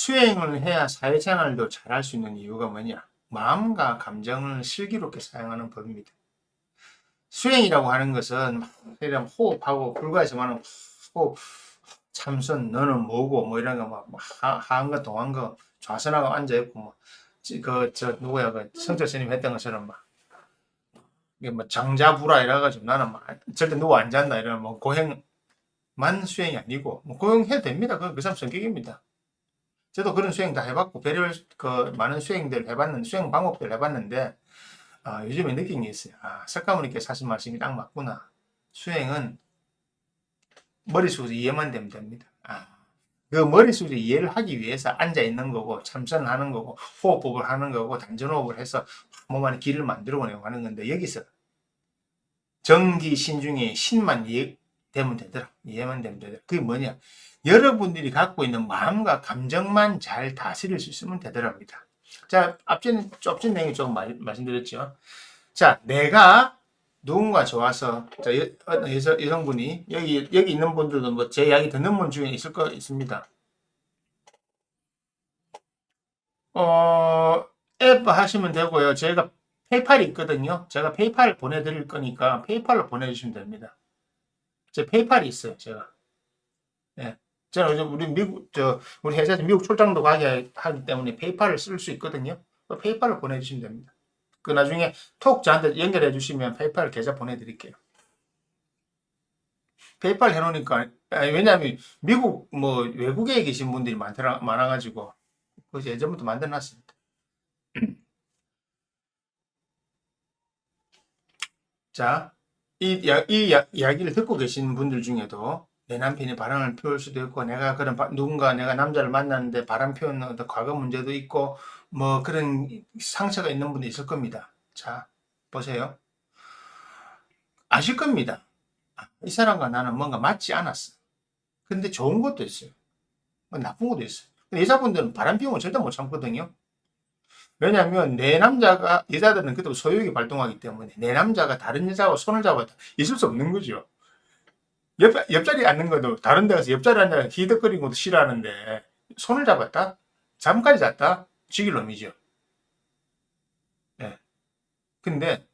수행을 해야 사회생활도 잘할 수 있는 이유가 뭐냐? 마음과 감정을 슬기롭게 사용하는 법입니다. 수행이라고 하는 것은 그냥 호흡하고 불가에서만 호흡 참선 너는 뭐고 뭐 이런 거막 하한 거 동한 거 좌선하고 앉아 있고 뭐 그 저 누구야 그 성철 스님 했던 것처럼 막 이게 뭐 장자부라 이래가지고 나는 막 절대 누구 안 잔다 이러면 뭐 고행만 수행이 아니고 뭐 고행해도 됩니다. 그건 그 사람 성격입니다. 저도 그런 수행 다 해봤고 별별 그 많은 수행들 해봤는데 수행 방법들 해봤는데 아, 요즘에 느낀 게 있어요. 아, 석가모니께서 하신 말씀이 딱 맞구나. 수행은 머릿속에서 이해만 되면 됩니다. 아, 그 머릿속에서 이해를 하기 위해서 앉아 있는 거고 참선하는 거고 호흡법을 하는 거고 단전호흡을 해서 몸 안에 길을 만들어 가는 건데 여기서 정기 신중에 신만 이해 되면 되더라. 이해만 되면 되더라. 그게 뭐냐? 여러분들이 갖고 있는 마음과 감정만 잘 다스릴 수 있으면 되더랍니다. 자, 앞전, 앞전 내용이 조금 말, 말씀드렸죠. 자, 내가 누군가 좋아서, 자, 여, 어, 여성, 여성분이, 여기, 여기 있는 분들도 뭐 제 이야기 듣는 분 중에 있을 거 있습니다. 어, 앱 하시면 되고요. 저희가 페이팔이 있거든요. 제가 페이팔 보내드릴 거니까 페이팔로 보내주시면 됩니다. 제 페이팔이 있어요, 제가. 예. 저는 요즘 우리 미국 저 우리 회사에서 미국 출장도 가게 하기 때문에 페이팔을 쓸 수 있거든요. 그 페이팔로 보내주시면 됩니다. 그 나중에 톡 저한테 연결해 주시면 페이팔 계좌 보내드릴게요. 페이팔 해놓으니까 아니, 왜냐하면 미국 뭐 외국에 계신 분들이 많더라 많아가지고 그래서 예전부터 만들어놨습니다. 자, 이, 야, 이 야, 이야기를 듣고 계신 분들 중에도 내 남편이 바람을 피울 수도 있고 내가 그런 바- 누군가 내가 남자를 만났는데 바람 피우는 어떤 과거 문제도 있고 뭐 그런 상처가 있는 분도 있을 겁니다. 자 보세요. 아실 겁니다. 아, 이 사람과 나는 뭔가 맞지 않았어. 근데 좋은 것도 있어요. 뭐 나쁜 것도 있어요. 근데 여자분들은 바람 피우면 절대 못 참거든요. 왜냐하면 내 남자가 여자들은 그때 소유욕이 발동하기 때문에 내 남자가 다른 여자와 손을 잡아도 있을 수 없는 거죠. 옆, 옆자리에 앉는 것도 다른 데 가서 옆자리에 앉아 히덕거리는 것도 싫어하는데 손을 잡았다? 잠까지 잤다? 죽일 놈이죠. 예. 근데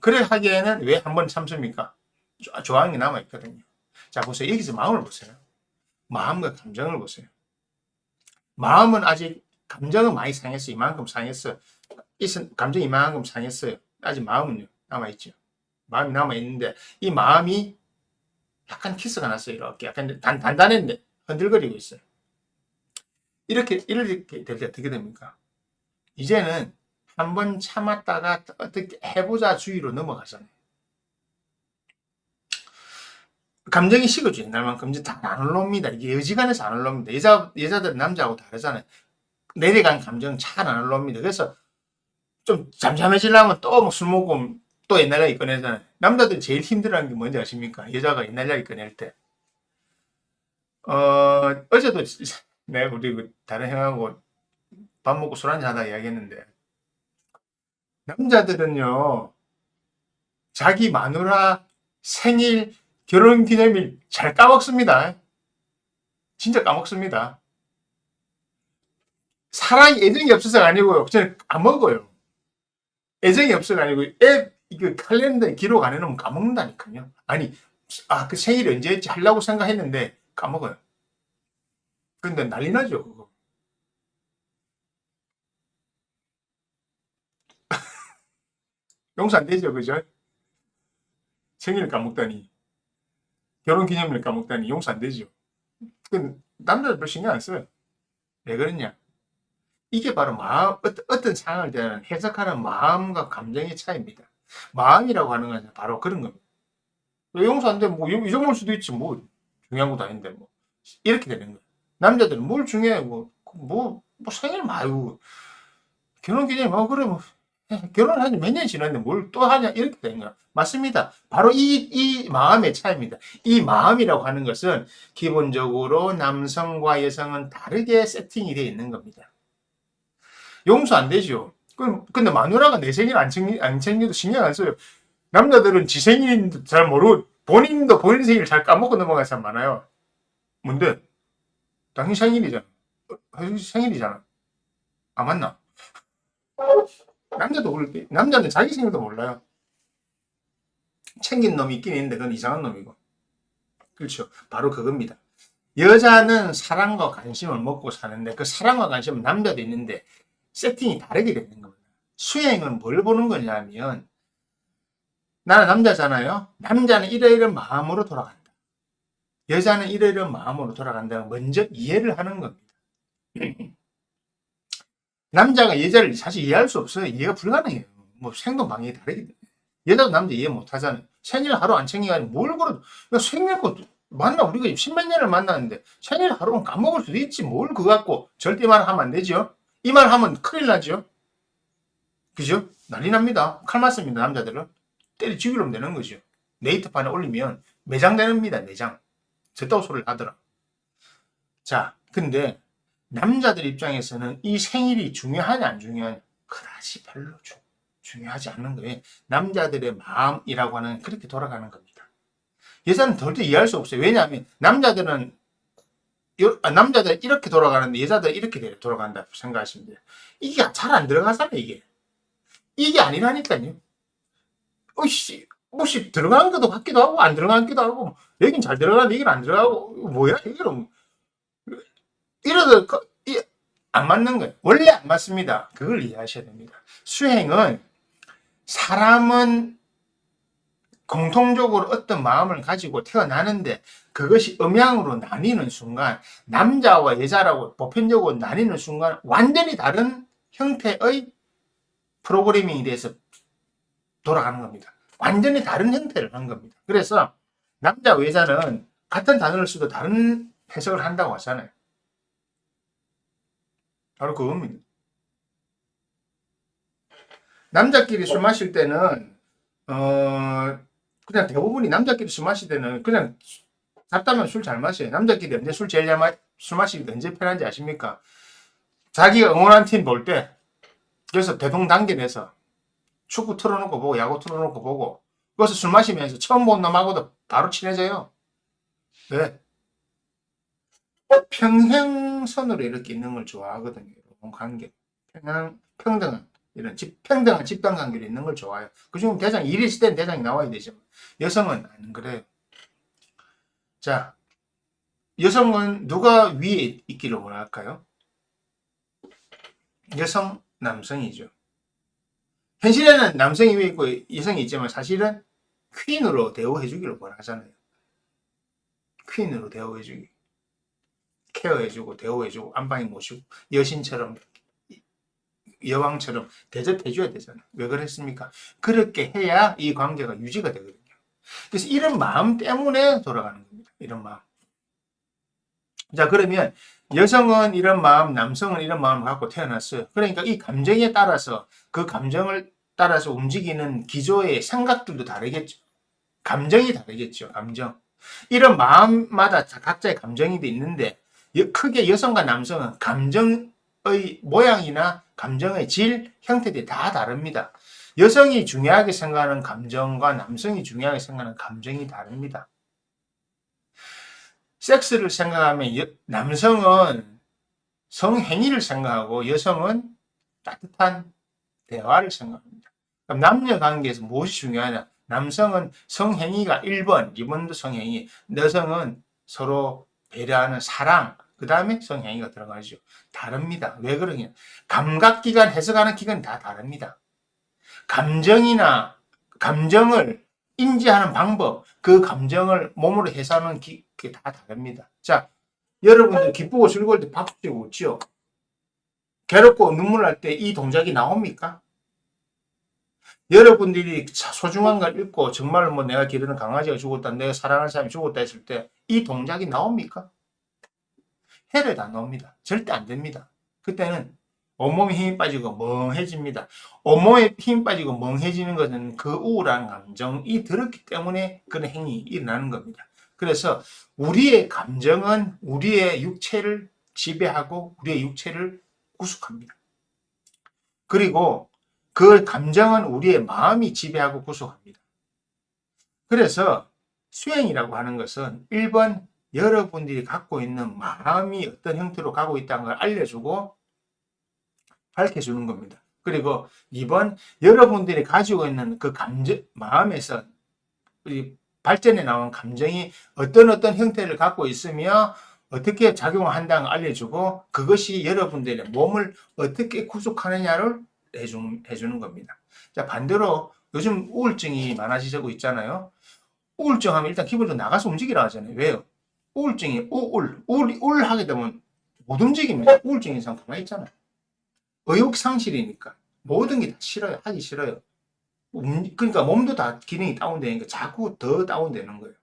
그래 하기에는 왜 한 번 참습니까? 조- 조항이 남아있거든요. 자 보세요. 여기서 마음을 보세요. 마음과 감정을 보세요. 마음은 아직 감정은 많이 상했어요. 이만큼 상했어요. 감정이 이만큼 상했어요. 아직 마음은요 남아있죠. 마음이 남아있는데 이 마음이 약간 키스가 났어요. 이렇게 약간 단, 단단했는데 흔들거리고 있어요. 이렇게 이렇게 될 때 어떻게 됩니까? 이제는 한 번 참았다가 어떻게 해보자 주의로 넘어가잖아요. 감정이 식어져 옛날만큼 이제 다 안 올라옵니다. 이게 여지간해서 안 올라옵니다. 여자 여자들 남자하고 다르잖아요. 내려간 감정 잘안 올라옵니다. 그래서 좀 잠잠해지려면 또 술 먹고 또 옛날 이야기 꺼내잖아요. 남자들 제일 힘들어하는 게 뭔지 아십니까? 여자가 옛날 이야기 꺼낼 때. 어, 어제도 내 우리 그 다른 형하고 밥 먹고 술 한잔 하다 이야기했는데 남자들은요 자기 마누라 생일 결혼 기념일 잘 까먹습니다. 진짜 까먹습니다. 사랑이 애정이 없어서가 아니고요. 저는 까먹어요. 애정이 없어가 아니고 앱 이거 칼렌더에 기록 안 해놓으면 까먹는다니까요. 아니 아 그 생일 언제였지 하려고 생각했는데 까먹어요. 근데 난리 나죠 그거. 용서 안 되죠 그죠? 생일 까먹다니 결혼 기념일 까먹다니 용서 안 되죠. 그 남자들 별 신경 안 써요. 왜 그러냐? 이게 바로 마음, 어떤, 상황을 대한 해석하는 마음과 감정의 차이입니다. 마음이라고 하는 것은 바로 그런 겁니다. 왜 용서 안 돼? 뭐, 이 정도일 수도 있지. 뭐, 중요한 것도 아닌데, 뭐. 이렇게 되는 거예요. 남자들은 뭘 중요해? 뭐, 뭐, 뭐 생일 말고, 결혼 기념일, 뭐, 그래, 뭐, 결혼한 지몇 년 지났는데 뭘 또 하냐? 이렇게 되는 거야. 맞습니다. 바로 이, 이 마음의 차이입니다. 이 마음이라고 하는 것은 기본적으로 남성과 여성은 다르게 세팅이 되어 있는 겁니다. 용서 안 되죠. 그럼 근데 마누라가 내 생일 안 챙기 안 챙겨도 신경 안 써요. 남자들은 지 생일인도 잘 모르고 본인도 본인 생일 잘 까먹고 넘어가는 사람 많아요. 뭔데? 당신 생일이잖아. 어, 생일이잖아. 아 맞나? 남자도 그럴 때 남자는 자기 생일도 몰라요. 챙긴 놈이 있긴 있는데 그건 이상한 놈이고. 그렇죠. 바로 그겁니다. 여자는 사랑과 관심을 먹고 사는데 그 사랑과 관심은 남자도 있는데 세팅이 다르게 되는 겁니다. 수행은 뭘 보는 거냐면 나는 남자잖아요. 남자는 이러이러한 마음으로 돌아간다. 여자는 이러이러한 마음으로 돌아간다. 먼저 이해를 하는 겁니다. 남자가 여자를 사실 이해할 수 없어요. 이해가 불가능해요. 뭐 행동 방향이 다르기 때문에. 여자도 남자 이해 못 하잖아요. 생일 하루 안 챙겨가지고 뭘 야, 생일 거 만나 우리가 십몇 년을 만났는데 생일 하루는 까먹을 수도 있지. 뭘 그거 갖고 절대 말 하면 안 되죠. 이 말 하면 큰일 나죠. 그죠? 난리 납니다. 칼 맞습니다. 남자들은. 때려 죽이려면 되는 거죠. 네이트판에 올리면 매장되는입니다. 매장. 저따구 소리를 하더라. 자, 근데 남자들 입장에서는 이 생일이 중요하냐 안 중요하냐 그다지 별로 중, 중요하지 않는 거예요. 남자들의 마음이라고 하는 그렇게 돌아가는 겁니다. 여자는 절대 이해할 수 없어요. 왜냐하면 남자들은 남자들 이렇게 돌아가는데 여자들 이렇게 돌아간다 생각하시면 돼요. 이게 잘 안 들어가잖아요. 이게 이게 아니라니까요. 어씨 뭐시 들어간 것도 같기도 하고 안 들어간 것도 하고 여긴 잘 들어가는데 여긴 안 들어가고 뭐야 이거는 이러다 안 맞는 거예요. 원래 안 맞습니다. 그걸 이해하셔야 됩니다. 수행은 사람은 공통적으로 어떤 마음을 가지고 태어나는데 그것이 음양으로 나뉘는 순간 남자와 여자라고 보편적으로 나뉘는 순간 완전히 다른 형태의 프로그래밍에 대해서 돌아가는 겁니다. 완전히 다른 형태를 한 겁니다. 그래서 남자와 여자는 같은 단어를 써도 다른 해석을 한다고 하잖아요. 바로 그겁니다. 남자끼리 술 마실 때는 어 그냥 대부분이 남자끼리 술 마실 때는 그냥 잡다면 술 잘 마셔요. 남자끼리 언제 술 제일 잘 마, 술 마시기 언제 편한지 아십니까? 자기가 응원한 팀 볼 때 그래서 대동단결해서 축구 틀어놓고 보고 야구 틀어놓고 보고 거기서 술 마시면서 처음 본 놈하고도 바로 친해져요. 왜? 평행선으로 이렇게 있는 걸 좋아하거든요. 관계. 평행, 평등한, 이런 집, 평등한 집단 관계로 있는 걸 좋아해요. 그중 대장, 일이 있을 땐 대장이 나와야 되죠. 여성은 안 그래요. 자, 여성은 누가 위에 있기를 원할까요? 여성, 남성이죠. 현실에는 남성이 위에 있고 여성이 있지만 사실은 퀸으로 대우해주기를 원하잖아요. 퀸으로 대우해주기. 케어해주고 대우해주고 안방에 모시고 여신처럼 여왕처럼 대접해줘야 되잖아요. 왜 그랬습니까? 그렇게 해야 이 관계가 유지가 되거든요. 그래서 이런 마음 때문에 돌아가는 겁니다. 이런 마음. 자 그러면 여성은 이런 마음, 남성은 이런 마음을 갖고 태어났어요. 그러니까 이 감정에 따라서 그 감정을 따라서 움직이는 기조의 생각들도 다르겠죠. 감정이 다르겠죠. 감정. 이런 마음마다 각자의 감정이 있는데 여- 크게 여성과 남성은 감정의 모양이나 감정의 질, 형태들이 다 다릅니다. 여성이 중요하게 생각하는 감정과 남성이 중요하게 생각하는 감정이 다릅니다. 섹스를 생각하면 여- 남성은 성행위를 생각하고 여성은 따뜻한 대화를 생각합니다. 그럼 남녀 관계에서 무엇이 중요하냐? 남성은 성행위가 1번, 2번도 성행위, 여성은 서로 배려하는 사랑, 그 다음에 성행위가 들어가죠. 다릅니다. 왜 그러냐? 감각기관, 해석하는 기관이 다 다릅니다. 감정이나 감정을 인지하는 방법, 그 감정을 몸으로 해석하는 기, 그게 다 다릅니다. 자, 여러분들 기쁘고 즐거울 때 박수 치고 웃지요? 괴롭고 눈물 날 때 이 동작이 나옵니까? 여러분들이 소중한 걸 읽고 정말 뭐 내가 기르는 강아지가 죽었다, 내가 사랑하는 사람이 죽었다 했을 때 이 동작이 나옵니까? 해를 안 나옵니다. 절대 안 됩니다. 그때는 온몸에 힘이 빠지고 멍해집니다. 온몸에 힘이 빠지고 멍해지는 것은 그 우울한 감정이 들었기 때문에 그런 행위 일어나는 겁니다. 그래서 우리의 감정은 우리의 육체를 지배하고 우리의 육체를 구속합니다. 그리고 그 감정은 우리의 마음이 지배하고 구속합니다. 그래서 수행이라고 하는 것은 1번 여러분들이 갖고 있는 마음이 어떤 형태로 가고 있다는 걸 알려주고 밝혀주는 겁니다. 그리고 이번 여러분들이 가지고 있는 그 감정, 마음에서 이 발전에 나온 감정이 어떤 어떤 형태를 갖고 있으며 어떻게 작용을 한다는 걸 알려주고 그것이 여러분들의 몸을 어떻게 구속하느냐를 해준, 해주는 겁니다. 자, 반대로 요즘 우울증이 많아지고 있잖아요. 우울증 하면 일단 기본적으로 나가서 움직이라 하잖아요. 왜요? 우울증이 우울, 우울, 우울하게 되면 못 움직입니다. 우울증 이상 가만히 있잖아요. 의욕 상실이니까 모든 게 다 싫어요. 하기 싫어요. 움- 그러니까 몸도 다 기능이 다운되니까 자꾸 더 다운되는 거예요.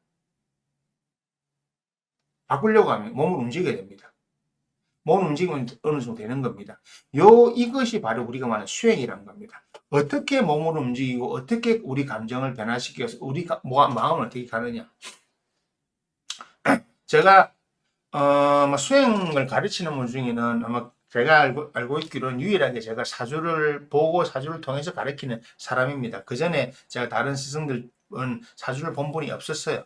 바꾸려고 하면 몸을 움직여야 됩니다. 몸을 움직이면 어느 정도 되는 겁니다. 요 이것이 바로 우리가 말하는 수행이라는 겁니다. 어떻게 몸을 움직이고 어떻게 우리 감정을 변화시켜서 우리 가- 뭐- 마음을 어떻게 가느냐. 제가 어, 뭐 수행을 가르치는 분 중에는 아마 제가 알고, 알고 있기로는 유일하게 제가 사주를 보고 사주를 통해서 가르치는 사람입니다. 그 전에 제가 다른 스승들은 사주를 본 분이 없었어요.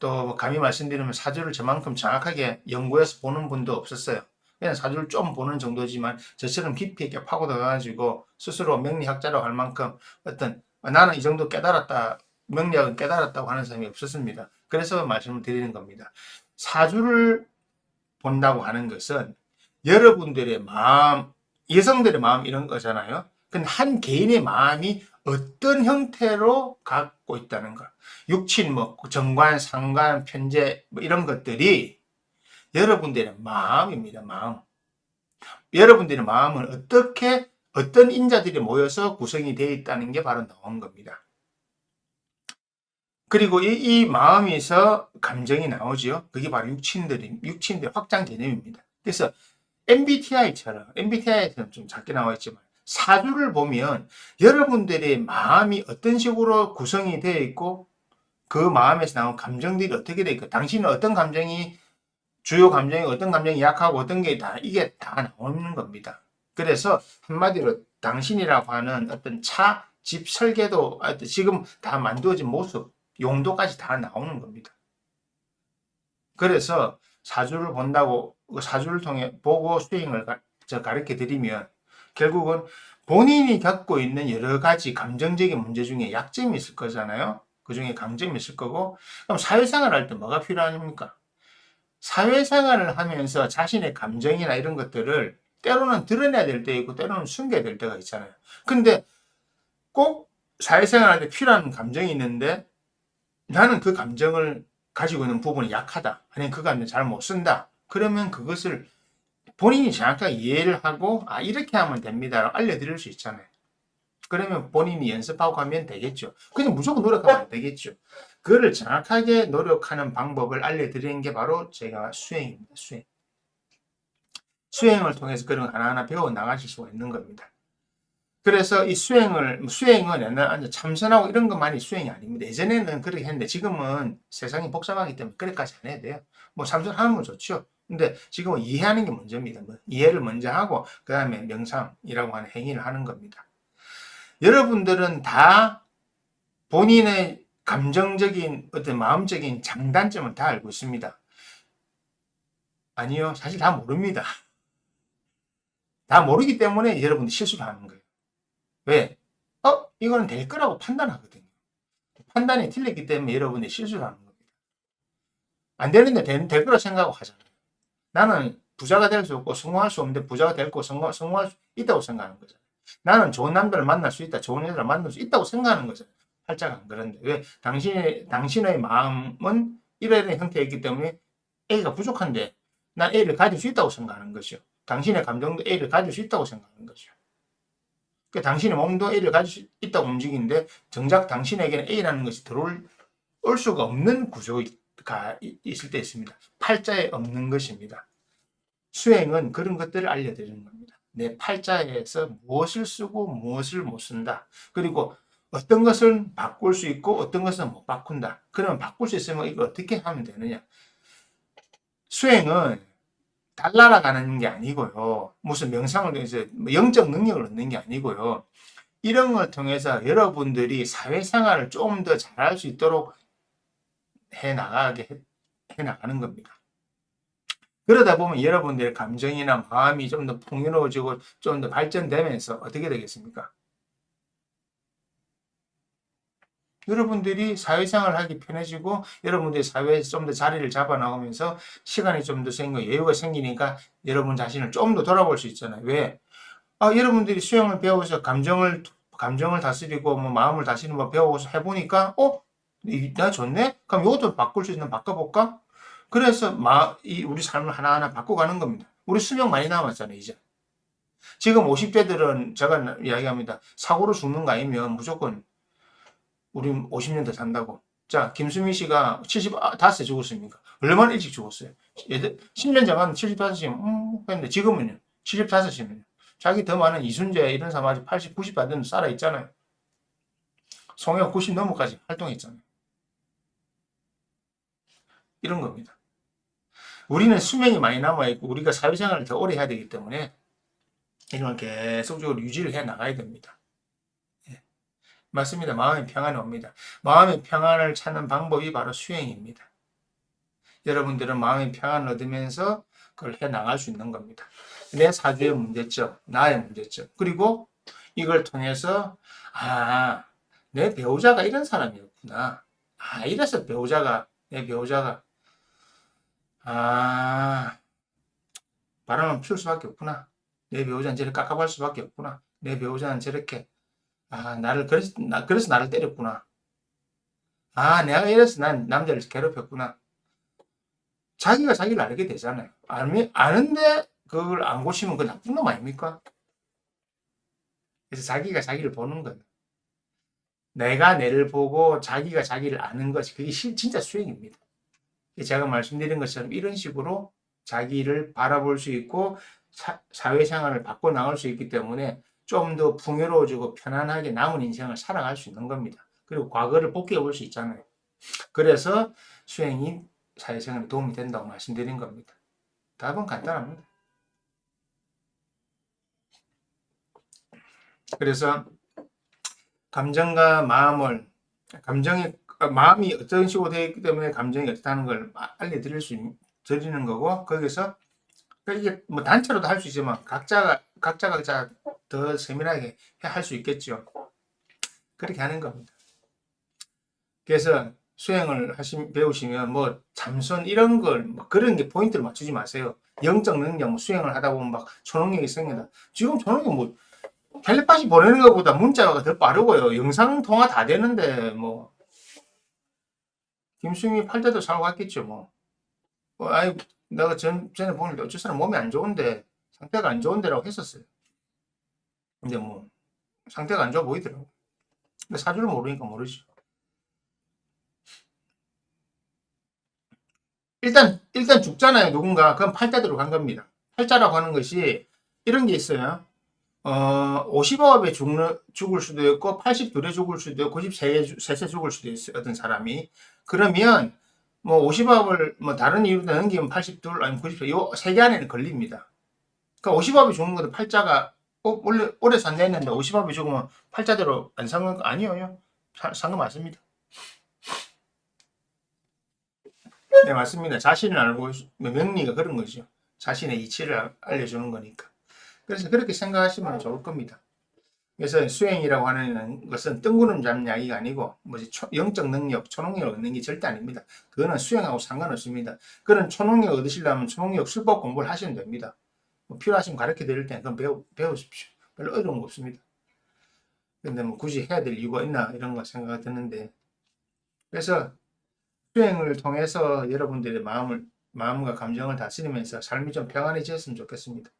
또 감히 말씀드리면 사주를 저만큼 정확하게 연구해서 보는 분도 없었어요. 그냥 사주를 좀 보는 정도지만 저처럼 깊이 있게 파고들어가지고 스스로 명리학자라고 할 만큼 어떤 어, 나는 이 정도 깨달았다, 명리학은 깨달았다고 하는 사람이 없었습니다. 그래서 말씀을 드리는 겁니다. 사주를 본다고 하는 것은 여러분들의 마음, 여성들의 마음 이런 거잖아요. 근데 한 개인의 마음이 어떤 형태로 갖고 있다는 것. 육친, 뭐, 정관, 상관, 편제, 뭐 이런 것들이 여러분들의 마음입니다. 마음. 여러분들의 마음은 어떻게, 어떤 인자들이 모여서 구성이 되어 있다는 게 바로 나온 겁니다. 그리고 이, 이 마음에서 감정이 나오죠. 그게 바로 육친들이, 육친들의 확장 개념입니다. 그래서 MBTI처럼, MBTI처럼 좀 작게 나와 있지만, 사주를 보면 여러분들의 마음이 어떤 식으로 구성이 되어 있고, 그 마음에서 나온 감정들이 어떻게 되어 있고, 당신은 어떤 감정이, 주요 감정이 어떤 감정이 약하고 어떤 게 다, 이게 다 나오는 겁니다. 그래서 한마디로 당신이라고 하는 어떤 차, 집 설계도, 지금 다 만들어진 모습, 용도까지 다 나오는 겁니다. 그래서 사주를 본다고 그 사주를 통해 보고 저 가르쳐 드리면 결국은 본인이 겪고 있는 여러 가지 감정적인 문제 중에 약점이 있을 거잖아요. 그 중에 강점이 있을 거고 그럼 사회생활 할 때 뭐가 필요합니까? 사회생활을 하면서 자신의 감정이나 이런 것들을 때로는 드러내야 될 때 있고 때로는 숨겨야 될 때가 있잖아요. 근데 꼭 사회생활 할 때 필요한 감정이 있는데 나는 그 감정을 가지고 있는 부분이 약하다. 아니면 그 감정 잘 못 쓴다. 그러면 그것을 본인이 정확하게 이해를 하고, 아, 이렇게 하면 됩니다. 알려드릴 수 있잖아요. 그러면 본인이 연습하고 가면 되겠죠. 그냥 무조건 노력하면 안 되겠죠. 그거를 정확하게 노력하는 방법을 알려드리는 게 바로 제가 수행입니다. 수행. 수행을 통해서 그런 거 하나하나 배워 나가실 수가 있는 겁니다. 그래서 이 수행을, 수행은 옛날 참선하고 이런 것만이 수행이 아닙니다. 예전에는 그렇게 했는데 지금은 세상이 복잡하기 때문에 그렇게까지 안 해도 돼요. 뭐 참선하는 건 좋죠. 근데 지금은 이해하는 게 문제입니다. 뭐 이해를 먼저 하고, 그 다음에 명상이라고 하는 행위를 하는 겁니다. 여러분들은 다 본인의 감정적인 어떤 마음적인 장단점을 다 알고 있습니다. 아니요. 사실 다 모릅니다. 다 모르기 때문에 여러분들 실수를 하는 거예요. 왜? 어? 이거는 될 거라고 판단하거든요. 판단이 틀렸기 때문에 여러분이 실수를 하는 겁니다. 안 되는데 될, 될 거라 생각하고 하잖아요. 나는 부자가 될 수 없고 성공할 수 없는데 부자가 될거 성공, 성공할 수 있다고 생각하는 거잖아요. 나는 좋은 남자를 만날 수 있다, 좋은 여자를 만날 수 있다고 생각하는 거잖아요. 안 그런데. 왜? 당신의, 당신의 마음은 이런 형태이기 때문에 A가 부족한데 난 A를 가질 수 있다고 생각하는 것이요. 당신의 감정도 A를 가질 수 있다고 생각하는 거죠. 그 당신의 몸도 A를 수 있다고 움직이는데 정작 당신에게는 A라는 것이 들어올 올 수가 없는 구조가 이- 있을 때 있습니다. 팔자에 없는 것입니다. 수행은 그런 것들을 알려드리는 겁니다. 내 팔자에서 무엇을 쓰고 무엇을 못 쓴다. 그리고 어떤 것은 바꿀 수 있고 어떤 것은 못 바꾼다. 그러면 바꿀 수 있으면 이거 어떻게 하면 되느냐. 수행은 달나라 가는 게 아니고요. 무슨 명상을 통해서 뭐 영적 능력을 얻는 게 아니고요. 이런 걸 통해서 여러분들이 사회생활을 좀더 잘할 수 있도록 해 나가게 해, 해 나가는 겁니다. 그러다 보면 여러분들의 감정이나 마음이 좀 더 풍요로워지고 좀 더 발전되면서 어떻게 되겠습니까? 여러분들이 사회생활 하기 편해지고 여러분들이 사회에서 좀더 자리를 잡아 나오면서 시간이 좀 더 생기고 여유가 생기니까 여러분 자신을 좀 더 돌아볼 수 있잖아요. 왜? 아, 여러분들이 수영을 배워서 감정을 감정을 다스리고 뭐 마음을 다스리는 법 배워서 해보니까 어? 이- 나 좋네? 그럼 이것도 바꿀 수 있는 바꿔볼까? 그래서 마, 이 우리 삶을 하나하나 바꿔가는 겁니다. 우리 수명 많이 남았잖아요, 이제. 지금 50대들은 제가 이야기합니다. 사고로 죽는 거 아니면 무조건 우리 50년 더 산다고. 자, 김수미 씨가 75세 죽었습니까? 얼마나 일찍 죽었어요? 예전 10년 전만 75세면, 음, 근데 지금은요? 75세면. 자기 더 많은 이순재 이런 사람 아직 80, 90 받는 살아 있잖아요. 송혜가 90 넘어까지 활동했잖아요. 이런 겁니다. 우리는 수명이 많이 남아있고 우리가 사회생활을 더 오래 해야 되기 때문에 이런 걸 계속적으로 유지를 해 나가야 됩니다. 예. 맞습니다. 마음의 평안이 옵니다. 마음의 평안을 찾는 방법이 바로 수행입니다. 여러분들은 마음의 평안을 얻으면서 그걸 해 나갈 수 있는 겁니다. 내 사주의 문제점, 나의 문제점. 그리고 이걸 통해서 아, 내 배우자가 이런 사람이었구나. 아, 이래서 배우자가 내 배우자가 아, 바람을 피울 수밖에 없구나. 내 배우자는 저렇게 깝깝할 수밖에 없구나. 내 배우자는 저렇게, 아, 나를, 그래서, 나, 그래서 나를 때렸구나. 아, 내가 이래서 난 남자를 괴롭혔구나. 자기가 자기를 알게 되잖아요. 알면, 아는데 그걸 안 고치면 그 나쁜 놈 아닙니까? 그래서 자기가 자기를 보는 거예요. 내가 내를 보고 자기가 자기를 아는 것이 그게 실- 진짜 수행입니다. 제가 말씀드린 것처럼 이런 식으로 자기를 바라볼 수 있고 사, 사회생활을 바꿔 나갈 수 있기 때문에 좀 더 풍요로워지고 편안하게 남은 인생을 살아갈 수 있는 겁니다. 그리고 과거를 복귀해 볼 수 있잖아요. 그래서 수행이 사회생활에 도움이 된다고 말씀드린 겁니다. 답은 간단합니다. 그래서 감정과 마음을 감정이 어, 마음이 어떤 식으로 되어 있기 때문에 감정이 어떻다는 걸 아- 알려드릴 수 있- 드리는 거고 거기서 그러니까 이게 뭐 단체로도 할 수 있지만 각자가 각자가 자- 더 세밀하게 할 수 있겠죠. 그렇게 하는 겁니다. 그래서 수행을 하시 배우시면 뭐 잠선 이런 걸 뭐 그런 게 포인트를 맞추지 마세요. 영적 능력 뭐 수행을 하다 보면 막 초능력이 생긴다. 지금 초능력 뭐 텔레파시 보내는 것보다 문자가 더 빠르고요. 영상 통화 다 되는데 뭐 김수미 팔 때도 살고 갔겠죠 뭐. 어, 아이 내가 전 전에 보는데 어쩔 사람 몸이 안 좋은데 상태가 안 좋은데라고 했었어요. 근데 뭐 상태가 안 좋아 보이더라고. 근데 사주를 모르니까 모르지. 일단 일단 죽잖아요 누군가 그럼 팔자대로 간 겁니다. 팔자라고 하는 것이 이런 게 있어요. 어, 50억에 죽는, 죽을 수도 있고, 82에 죽을 수도 있고, 93에, 세 죽을 수도 있어요. 어떤 사람이. 그러면, 뭐, 50억을, 뭐, 다른 이유로 넘기면 82, 아니면 94, 요세 개 안에는 걸립니다. 그러니까 50억에 죽는 것도 팔자가, 어, 원래, 오래 산다 했는데 50억에 죽으면 팔자대로 안 산건 아니에요. 산거 맞습니다. 네, 맞습니다. 자신을 알고, 명리가 그런 거죠. 자신의 이치를 알려주는 거니까. 그래서 그렇게 생각하시면 좋을 겁니다. 그래서 수행이라고 하는 것은 뜬구름 잡는 이야기가 아니고 뭐지 초- 영적 능력, 초능력을 얻는 게 절대 아닙니다. 그거는 수행하고 상관없습니다. 그런 초능력 얻으시려면 초능력 술법 공부를 하시면 됩니다. 뭐 필요하시면 가르쳐 드릴 그건 배우, 배우십시오. 별로 어려운 거 없습니다. 근데 뭐 굳이 해야 될 이유가 있나 이런 거 생각이 드는데 그래서 수행을 통해서 여러분들의 마음을 마음과 감정을 다스리면서 삶이 좀 평안해졌으면 좋겠습니다.